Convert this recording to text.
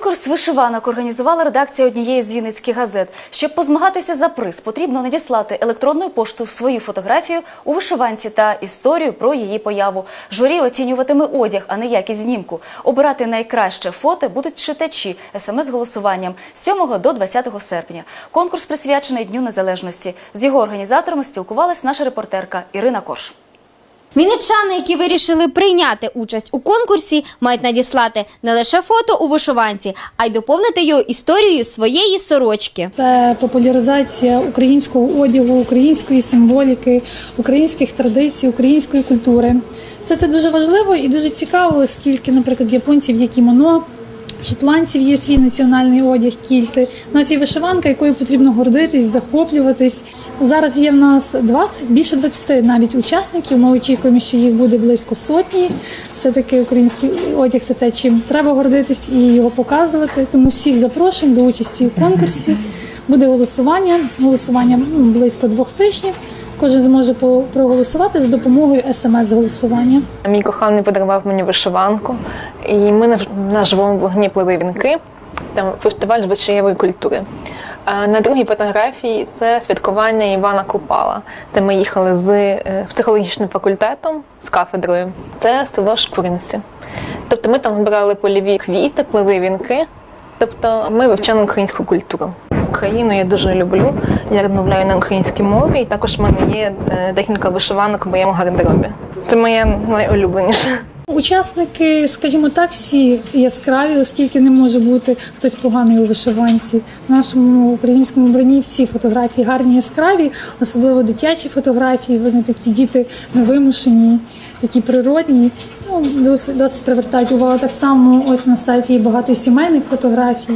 Конкурс вишиванок організувала редакція однієї з вінницьких газет. Щоб позмагатися за приз, потрібно надіслати електронною поштою свою фотографію у вишиванці та історію про її появу. Журі оцінюватиме одяг, а не якість знімку. Обирати найкраще фото будуть читачі смс-голосуванням з 7 до 20 серпня. Конкурс присвячений Дню Незалежності. З його організаторами спілкувалась наша репортерка Ірина Корж. Вінничани, які вирішили прийняти участь у конкурсі, мають надіслати не лише фото у вишиванці, а й доповнити його історією своєї сорочки. Це популяризація українського одягу, української символіки, українських традицій, української культури. Все це дуже важливо і дуже цікаво, оскільки, наприклад, японців є кімоно, шотландців є свій національний одяг, кільти. У нас є вишиванка, якою потрібно гордитись, захоплюватись. Зараз є в нас 20, більше 20 навіть учасників. Ми очікуємо, що їх буде близько сотні. Все таки український одяг це те, чим треба гордитись і його показувати. Тому всіх запрошуємо до участі у конкурсі. Буде голосування. Голосування ну, близько двох тижнів. Кожен зможе проголосувати за допомогою смс-голосування. Мій коханий подарував мені вишиванку, і ми на, живому вогні плели вінки. Там фестиваль звичаєвої культури. На другій фотографії це святкування Івана Купала, де ми їхали з е, психологічним факультетом з кафедрою. Це село Шпринці. Тобто ми там збирали польові квіти, плели вінки. Тобто ми вивчали українську культуру. Україну я дуже люблю. Я розмовляю на українській мові, і також в мене є е, декілька вишиванок у моєму гардеробі. Це моє найулюбленіше. Учасники, скажімо так, всі яскраві, оскільки не може бути хтось поганий у вишиванці. В нашому українському броні всі фотографії гарні, яскраві, особливо дитячі фотографії. Вони такі діти невимушені, такі природні. Ну, досить, досить привертають увагу. Так само ось на сайті є багато сімейних фотографій.